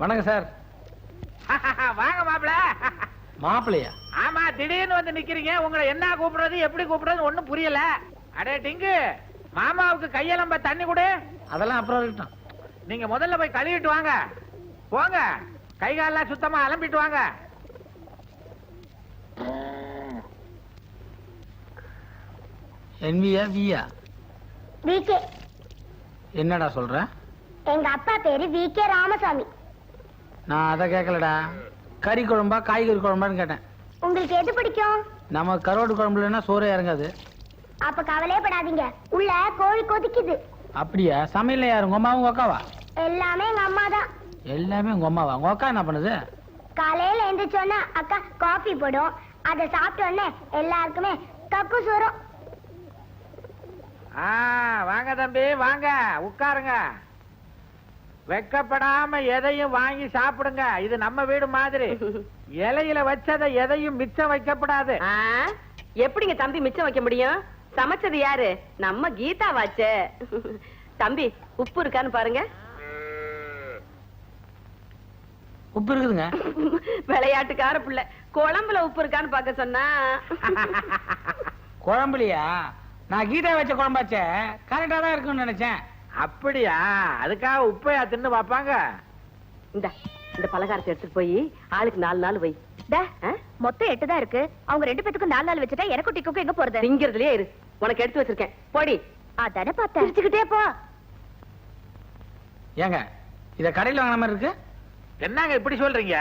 வணக்கம் சார். வாங்க மாப்பிள. மாப்பிள்ளையா? ஆமா திடீர்னு வந்து நிக்கிறீங்க. உங்களை என்ன கூப்பிடுறது எப்படி கூப்பிடுறது ஒண்ணும் புரியல. அடே டிங்கு மாமாவுக்கு கையலம்ப தண்ணி கொடு. அதெல்லாம் அப்புறம் இருக்கட்டும். நீங்க முதல்ல போய் கழுவிட்டு வாங்க. போங்க. கை காலெல்லாம் சுத்தமா அலம்பிட்டு வாங்க. என்வியா வியா? விகே. என்னடா சொல்ற? எங்க அப்பா பேரு விகே ராமசாமி. நான் அதை கேட்கலடா. கறி குழம்பா காய்கறி குழம்பான்னு கேட்டேன். உங்களுக்கு எது பிடிக்கும்? நம்ம கருவாடு குழம்புலன்னா சோறே இறங்காது. அப்ப கவலையப்படாதீங்க உள்ள கோழி கொதிக்குது. அப்படியா? சமையல்ல யாரு? உங்க அம்மா உங்க அக்காவா? எல்லாமே எங்க அம்மா தான். எல்லாமே உங்க அம்மாவா? உங்க அக்கா என்ன பண்ணுது? காலையில எந்திரிச்சோன்னா அக்கா காஃபி போடும். அதை சாப்பிட்ட உடனே எல்லாருக்குமே கக்கு சூறும். ஆ வாங்க தம்பி வாங்க. உட்காருங்க. வெக்கப்படாம எதையும் வாங்கி சாப்பிடுங்க. இது நம்ம வீடு மாதிரி. இலையில வச்சதை எதையும் மிச்சம் வைக்கப்படாது. எப்படிங்க தம்பி மிச்சம் வைக்க முடியும்? சமைச்சது யாரு? நம்ம கீதா வாச்சே தம்பி உப்பு இருக்கான்னு பாருங்க. உப்பு இருக்குதுங்க. விளையாட்டுக்கார புள்ள. குழம்புல உப்பு இருக்கான்னு பார்க்க சொன்னா. குழம்புலையா? நான் கீதா வச்ச குழம்பாச்சே. கரெக்டா தான் இருக்கும்னு நினைச்சேன். அப்படியா? அதுக்காக உப்பையா தின்னு பாப்பாங்க இந்த இந்த பலகாரத்தை எடுத்துட்டு போய் ஆளுக்கு நாலு நாள் வை? மொத்தம் எட்டு தான் இருக்கு. அவங்க ரெண்டு பேத்துக்கும் நாலு நாள் வச்சுட்டா எனக்கும் டிக்கும் எங்க போறது? திங்கிறதுலயே இரு. உனக்கு எடுத்து வச்சிருக்கேன். போடி. அதானே பார்த்தேன். வச்சுக்கிட்டே போ. ஏங்க இத கடையில வாங்கின மாதிரி இருக்கு? என்னங்க இப்படி சொல்றீங்க?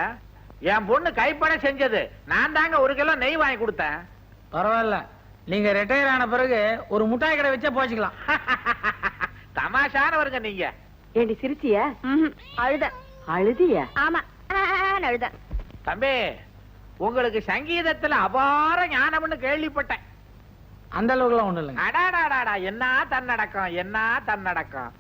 என் பொண்ணு கைப்பட செஞ்சது. நான் தாங்க ஒரு கிலோ நெய் வாங்கி கொடுத்தேன். பரவாயில்ல. நீங்க ரிட்டையர் ஆன பிறகு ஒரு முட்டாய் கடை வச்சே போச்சுக்கலாம். தமாஷானவருங்க நீங்க. ஏண்டி சிரிச்சிய? அழுத. அழுதிய? ஆமா. அழுத. தம்பி உங்களுக்கு சங்கீதத்துல அபார ஞானம்னு கேள்விப்பட்டேன். அந்த அளவுக்குலாம் ஒண்ணும் இல்லைங்க. அடாடாடாடா என்ன தன்னடக்கம் என்ன தன்னடக்கம்.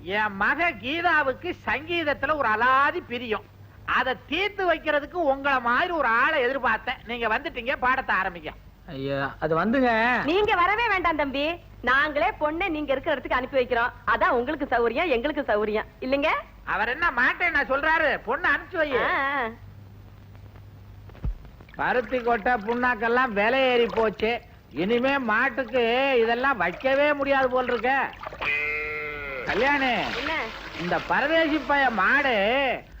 என் மக கீதாவுக்கு சங்கீதத்துல ஒரு அலாதி பிரியம். அதை தீர்த்து வைக்கிறதுக்கு உங்களை மாதிரி ஒரு ஆளை எதிர்பார்த்தேன். நீங்க வந்துட்டீங்க பாடத்தை ஆரம்பிக்க. ஐயா அது வந்துங்க. நீங்க வரவே வேண்டாம் தம்பி. நாங்களே பொண்ணை நீங்க இருக்கிற இடத்துக்கு அனுப்பி வைக்கிறோம். அதான் உங்களுக்கு சௌரியம் எங்களுக்கு சௌரியம் இல்லைங்க? அவர் என்ன மாட்டேன் நான் சொல்றாரு. பொண்ணு அனுப்பிச்சு வை. பருத்தி கொட்டை புண்ணாக்கெல்லாம் விலை ஏறி போச்சு. இனிமே மாட்டுக்கு இதெல்லாம் வைக்கவே முடியாது போல் இருக்க. கல்யாணி. என்ன? இந்த பரதேசி பைய மாடு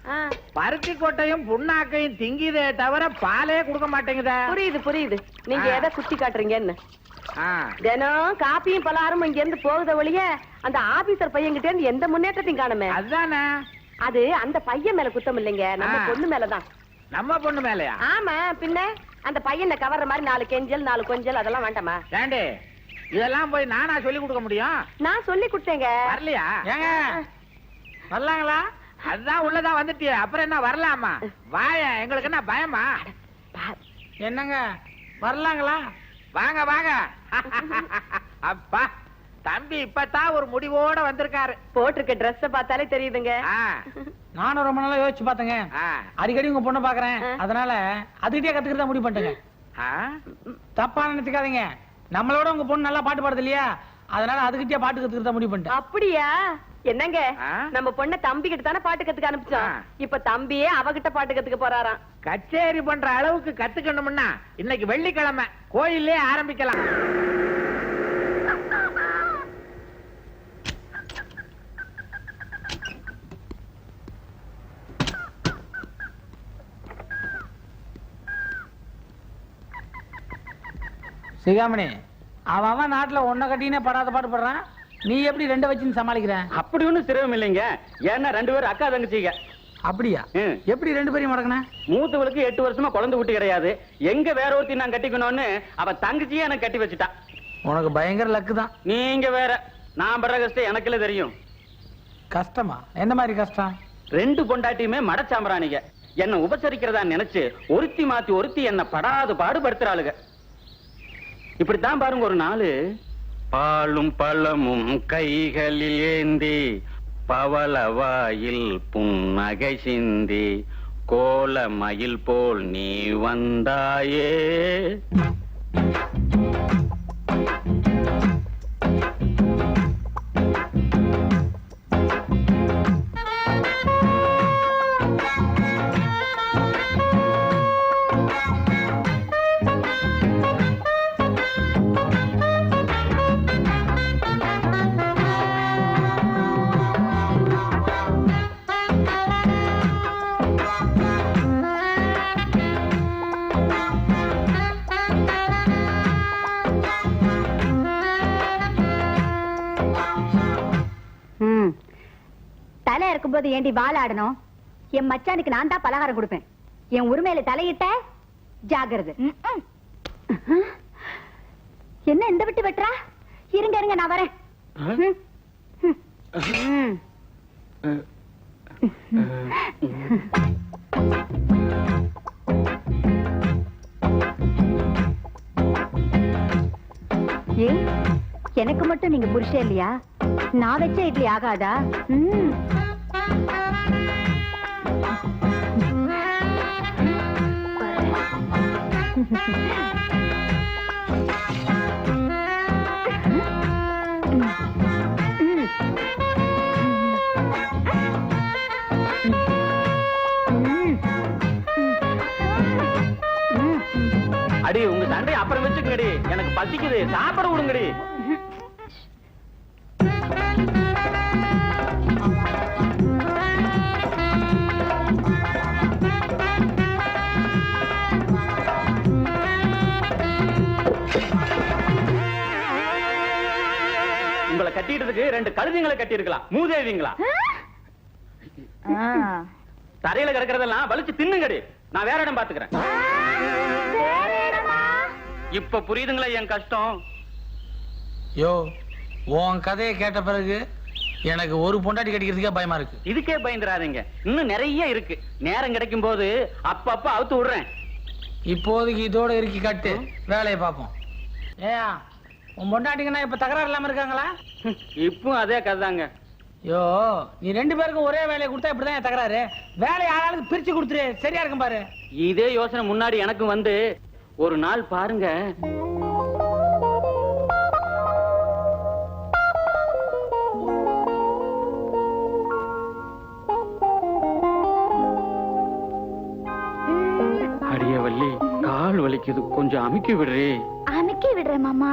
ஆ, பருத்தி கொட்டையும் புண்ணாக்கையும் திங்கிதே தவிர பாலே கொடுக்க மாட்டேங்குதே. புரியுது புரியுது. நீங்க. எதை குத்தி காட்டுறீங்கன்னு? தினம் காப்பியும் பலகாரமும் இங்க இருந்து போகுத ஒழிய அந்த ஆபீசர் பையன்கிட்ட இருந்து எந்த முன்னேற்றத்தையும் காணுமே. அதுதானே. அது அந்த பையன் மேல குத்தம் இல்லைங்க. நம்ம. பொண்ணு மேலதான் நம்ம பொண்ணு மேலயா? ஆமா பின்ன அந்த பையனை கவர்ற மாதிரி நாலு கெஞ்சல் நாலு கொஞ்சல் அதெல்லாம் வேண்டாமா? ஏண்டி இதெல்லாம் போய் நானா சொல்லி கொடுக்க முடியும்? நான் சொல்லி கொடுத்தேங்க. வரலையா? ஏங்க வரலாங்களா அதுதான் உள்ளதான் வந்துட்டியே. அப்புறம் என்ன வரலாமா? வாய எங்களுக்கு என்ன பயமா? என்னங்க வரலாங்களா? வாங்க வாங்க. அப்பா தம்பி இப்பதான் ஒரு முடிவோட வந்திருக்காரு. போட்டிருக்க ட்ரெஸ் பார்த்தாலே தெரியுதுங்க. நானும் ரொம்ப நாளா யோசிச்சு பார்த்தேங்க. ஆ, அடிக்கடி உங்க பொண்ணை பாக்குறேன். அதனால அதுகிட்டே கத்துக்கிறதா முடிவு பண்ணிட்டேங்க. தப்பா நினைச்சுக்காதீங்க. நம்மளோட உங்க பொண்ணு நல்லா பாட்டு பாடுது இல்லையா? அதனால அதுகிட்டே பாட்டு கத்துக்கிறதா முடிவு பண்ணிட்டேன். அப்படியா? என்னங்க? நம்ம பொண்ண தம்பி கிட்ட தானே பாட்டு கத்துக்க அனுப்பிச்சோம். இப்ப தம்பியே அவகிட்ட பாட்டு கத்துக்க போறாராம். கச்சேரி பண்ற அளவுக்கு கத்துக்கணும்னா இன்னைக்கு வெள்ளிக்கிழமை கோயிலே ஆரம்பிக்கலாம். சிகாமணி அவன் அவன் நாட்டுல ஒன்ன கட்டினே படாத பாட்டு பாடுறான். நீ எப்படி ரெண்டு வச்சுன்னு சமாளிக்கிற? அப்படி ஒண்ணும் சிரமம் இல்லைங்க. ஏன்னா ரெண்டு பேரும் அக்கா தங்கச்சிங்க. அப்படியா. எப்படி ரெண்டு பேரையும் மடக்கின? மூத்தவளுக்கு எட்டு வருஷமா குழந்தை குட்டி கிடையாது. எங்க வேற ஒருத்தி நான் கட்டிக்கணும்னு அவ தங்கச்சியே எனக்கு கட்டி வச்சுட்டா. உனக்கு பயங்கர லக்கு தான். நீங்க வேற. நான் படுற கஷ்டம் எனக்குல தெரியும். கஷ்டமா? எந்த மாதிரி கஷ்டம்? ரெண்டு பொண்டாட்டியுமே மடச்சாம்பராணிங்க. என்ன உபசரிக்கிறதா நினைச்சு ஒருத்தி மாத்தி ஒருத்தி என்ன படாது பாடுபடுத்துறாளுங்க. இப்படித்தான் பாருங்க ஒரு நாள் பாலும் பழமும் கைகளில் ஏந்தி பவளவாயில் புன்னகை சிந்தி கோலமயில் போல் நீ வந்தாயே. இருக்கும்போது ஏண்டி வாழாடணும் என் மச்சானுக்கு நான் தான் பலகாரம் கொடுப்பேன். என் உரிமையில தலையிட்ட ஜாகிரது. என்ன இந்த விட்டு வெட்டுறா? இருங்க இருங்க நான் வரேன். ம். ம். ஏன் எனக்கு மட்டும் நீங்க புருஷன் இல்லையா? நான் வச்ச இட்லி ஆகாதா? அடி உங்க சண்டை அப்புறம் வச்சுக்கடி எனக்கு பசிக்குது. சாப்பிட விடுங்கடி. ரெண்டு கழுதைங்களை கட்டி இருக்கலாம் மூதேவிங்களா. தரையில கிடக்கிறதெல்லாம் வலிச்சு தின்னுங்கடி. நான் வேற இடம் பாத்துக்கிறேன்? இப்ப புரியுதுங்களா என் கஷ்டம்? யோ உன் கதையை கேட்ட பிறகு எனக்கு ஒரு பொண்டாட்டி கட்டிக்கிறதுக்கே பயமா இருக்கு. இதுக்கே பயந்துராதீங்க இன்னும் நிறைய இருக்கு. நேரம் கிடைக்கும் போது அப்பப்ப அவுத்து விடுறேன். இப்போதைக்கு இதோட இறுக்கி கட்டு. வேலையை பார்ப்போம். ஏயா உன் பொண்டாட்டிங்கன்னா இப்ப தகராறு இல்லாம இருக்காங்களா? இப்போ அதே கதைதாங்க. யோ நீ ரெண்டு பேருக்கும் ஒரே வேலையை கொடுத்தா இப்படிதான் தகராறு. வேலையை ஆளாளுக்கு பிரிச்சு கொடுத்துரு சரியா இருக்கும் பாரு. இதே யோசனை முன்னாடி எனக்கும் வந்து. ஒரு நாள் பாருங்க. அடிய வள்ளி கால் வலிக்குது. கொஞ்சம் அமுக்கி விடுறே. அமுக்கி விடுறேன் மாமா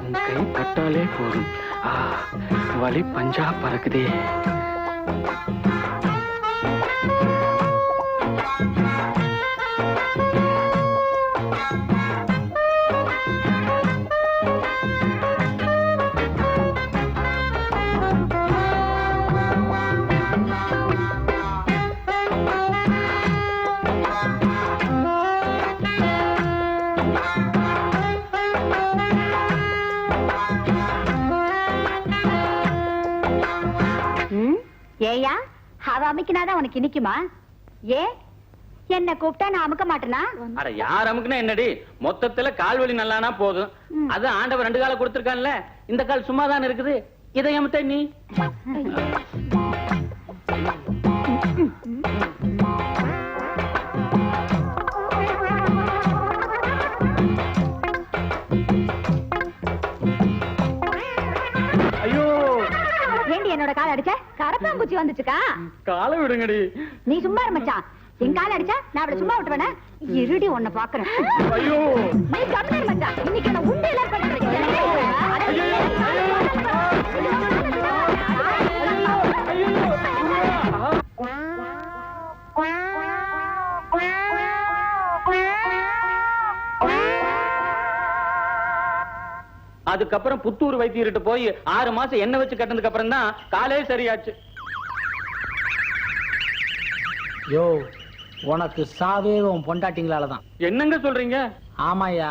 உன் கை பட்டாலே போதும் ஆ, வலி பஞ்சா பறக்குதே அமுக்கினாதான் உனக்கு இனிக்குமா? ஏ என்ன கூப்பிட்டா நான் அமுக்க மாட்டேனா? அட யார் அமுக்குனா என்னடி? மொத்தத்துல கால் வலி நல்லானா போதும். அது ஆண்டவர் ரெண்டு கால கொடுத்திருக்கான்ல. இந்த கால் சும்மா தான் இருக்குது. இதை அமுத்த நீ. ஏண்டி என்னோட கால் அடிச்ச? கரப்பாம்பூச்சி வந்துச்சுக்கா? காலை விடுங்கடி. நீ சும்மா மச்சான். என் கால் அடிச்சா நான் அவளை சும்மா விட்டுவேனா இருடி உன்னை பாக்குறேன். ஐயோ. நீ கம்மியர் மச்சான். இன்னைக்கு என்ன உண்மையில அதுக்கப்புறம் புத்தூர் வைத்தியர்கிட்ட போய் ஆறு மாசம் எண்ணெய் வச்சு கட்டினதுக்கு அப்புறம் தான் காலே சரியாச்சு. யோ உனக்கு சாவே உன் பொண்டாட்டிங்களால தான் என்னங்க சொல்றீங்க? ஆமாயா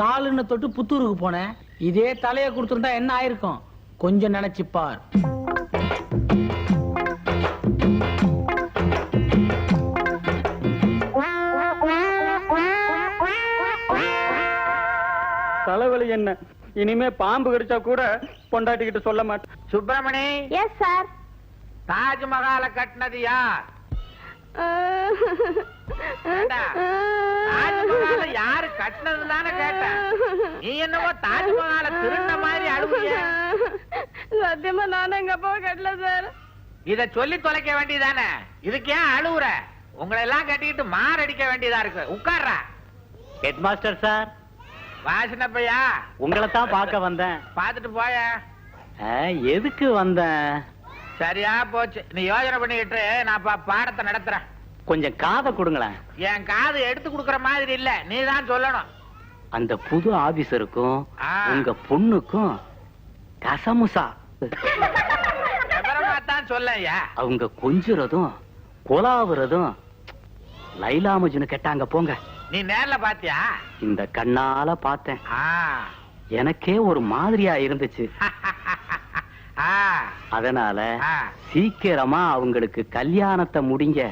காலுன்னு தொட்டு புத்தூருக்கு போனேன். இதே தலையை கொடுத்துருந்தா என்ன ஆயிருக்கும்? கொஞ்சம் நினைச்சு பார். தலைவலி என்ன? இனிமே பாம்பு கடிச்சா கூட பொண்டாட்டிக்கிட்ட சொல்ல மாட்டேன். சுப்பிரமணி! எஸ் சார் தாஜ்மஹாலை கட்டினது யார்? தாஜ்மஹாலை யாரு கட்டினது தானே கேட்டேன். நீ என்னவோ தாஜ்மஹாலை திருந்த மாதிரி அழுவுறிய. சத்தியமா நானும் எங்க அப்பாவை கட்டல சார் இத சொல்லி தொலைக்க வேண்டியதானே? இதுக்கு ஏன் அழுவுற? உங்களை எல்லாம் கட்டிக்கிட்டு மாரடிக்க வேண்டியதா இருக்கு. உட்கார்றா. ஹெட் மாஸ்டர் சார் வாசனப்பையா உங்களை தான் பார்க்க வந்தேன். பாத்துட்டு போய. எதுக்கு வந்தேன் சரியா போச்சு. நீ யோசனை பண்ணிக்கிட்டு நான் பாடத்தை நடத்துறேன். கொஞ்சம் காதை கொடுங்களேன். என் காது எடுத்து கொடுக்கற மாதிரி இல்ல. நீ தான் சொல்லணும். அந்த புது ஆபீசருக்கும். உங்க பொண்ணுக்கும் கசமுசா. தான் சொல்லையா அவங்க கொஞ்சுறதும் கொலாவுறதும் லைலா மஜ்னு கேட்டாங்க போங்க. நீ நேர்ல பாத்தியா இந்த கண்ணால பார்த்தேன். எனக்கே ஒரு மாதிரியா இருந்துச்சு. அதனால. சீக்கிரமா அவங்களுக்கு கல்யாணத்தை முடிங்க